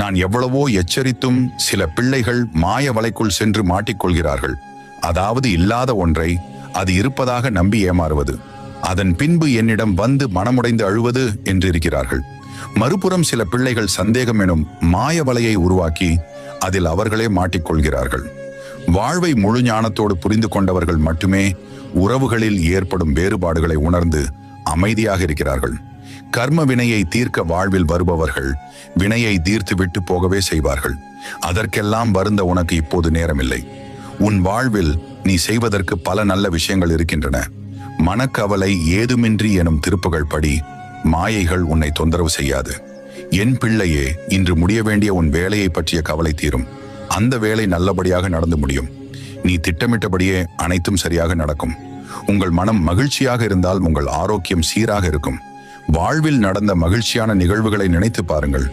நான் எவ்வளவோ எச்சரித்தும் சில பிள்ளைகள் மாய வலைக்குள் சென்று மாட்டிக்கொள்கிறார்கள். அதாவது இல்லாத ஒன்றை அது இருப்பதாக நம்பி ஏமாறுவது. அதன் பின்பு என்னிடம் வந்து மனமுடைந்து அழுவது என்றிருக்கிறார்கள். மறுபுறம் சில பிள்ளைகள் சந்தேகம் எனும் மாய வலையை உருவாக்கி அதில் அவர்களே மாட்டிக்கொள்கிறார்கள். வாழ்வை முழு ஞானத்தோடு புரிந்து கொண்டவர்கள் மட்டுமே உறவுகளில் ஏற்படும் வேறுபாடுகளை உணர்ந்து அமைதியாக இருக்கிறார்கள். கர்ம வினையை தீர்க்க வாழ்வில் வருபவர்கள் வினையை தீர்த்து விட்டு போகவே செய்வார்கள். அதற்கெல்லாம் வருந்த உனக்கு இப்போது நேரமில்லை. உன் வாழ்வில் நீ செய்வதற்கு பல நல்ல விஷயங்கள் இருக்கின்றன. மனக்கவலை ஏதுமின்றி எனும் திருப்புகள் படி மாயைகள் உன்னை தொந்தரவு செய்யாது. என் பிள்ளையே இன்று முடிய வேண்டிய உன் வேலையை பற்றிய கவலை தீரும். அந்த வேலை நல்லபடியாக நடந்து முடியும். நீ திட்டமிட்டபடியே அனைத்தும் சரியாக நடக்கும். உங்கள் மனம் மகிழ்ச்சியாக இருந்தால் உங்கள் ஆரோக்கியம் சீராக இருக்கும். வாழ்வில் நடந்த மகிழ்ச்சியான நிகழ்வுகளை நினைத்து பாருங்கள்.